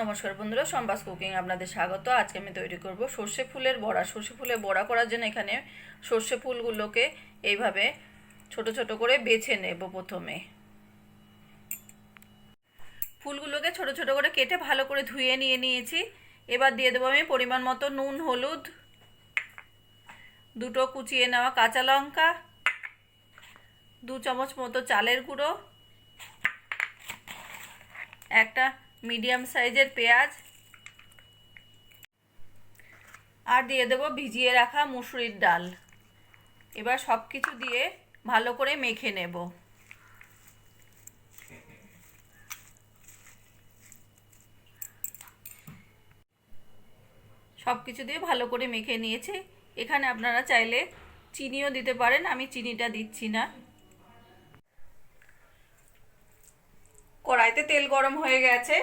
নমস্কার বন্ধুরা, সম্বাস কুকিং আপনাদের স্বাগত। আজকে আমি তৈরি করব সর্ষে ফুলের বড়া। সর্ষে ফুলের বড়া করার জন্য এখানে সর্ষে ফুলগুলোকে এইভাবে ছোট ছোট করে বেছে নেব প্রথমে। ফুলগুলোকে ছোট ছোট করে কেটে ভালো করে ধুয়ে নিয়ে নিয়েছি। এবার দিয়ে দেবো আমি পরিমাণ মতো নুন, হলুদ, দুটো কুচিয়ে নেওয়া কাঁচা লঙ্কা, দু চামচ মতো চালের গুঁড়ো, একটা মিডিয়াম সাইজের পেঁয়াজ। আর দিয়ে দেব ভিজিয়ে রাখা মুসুরির ডাল। এবার সব কিছু দিয়ে ভালো করে মেখে নেব। সব কিছু দিয়ে ভালো করে মেখে নিয়েছে। এখানে আপনারা চাইলে চিনিও দিতে পারেন, আমি চিনিটা দিচ্ছি না। কড়াইতে তেল গরম হয়ে গেছে।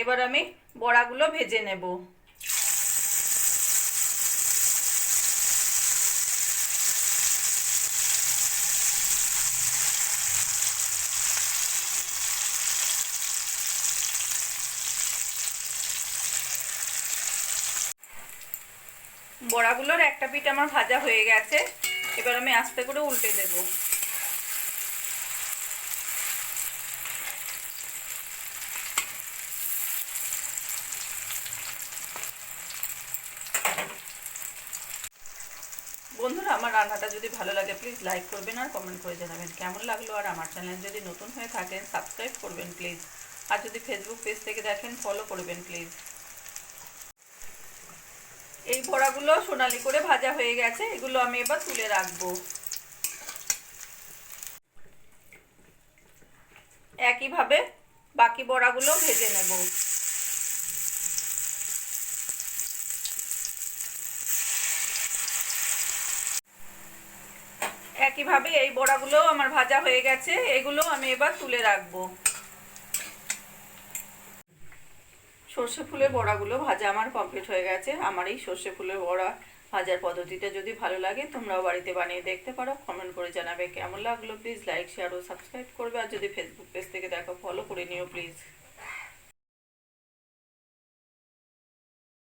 এবার আমি বড়াগুলো ভেজে নেব। বড়াগুলোর একটা পিঠ আমার ভাজা হয়ে গেছে। এবার আমি আস্তে করে উল্টে দেবো। বন্ধুরা, আমার রান্নাটা যদি ভালো লাগে প্লিজ লাইক করবেন আর কমেন্ট করে জানাবেন কেমন লাগল। আর আমার চ্যানেল যদি নতুন হয়ে থাকেন সাবস্ক্রাইব করবেন প্লিজ আর যদি ফেসবুক পেজ থেকে দেখেন ফলো করবেন প্লিজ এই বড়াগুলো সোনালি করে ভাজা হয়ে গেছে, এগুলো আমি এবার তুলে রাখব। একইভাবে বাকি বড়াগুলো ভেজে নেব। একইভাবে এই বড়াগুলো আমার ভাজা হয়ে গেছে এগুলো আমি এবার তুলে রাখব। সর্ষে ফুলের বড়াগুলো ভাজা আমার কমপ্লিট হয়ে গেছে। আমার এই সর্ষে ফুলের বড়া ভাজার পদ্ধতিটা যদি ভালো লাগে, তোমরাও বাড়িতে বানিয়ে দেখতে পারো কমেন্ট করে জানাবে কেমন লাগল প্লিজ লাইক শেয়ার ও সাবস্ক্রাইব করবে। আর যদি ফেসবুক পেজ থেকে দেখো ফলো করে নিও প্লিজ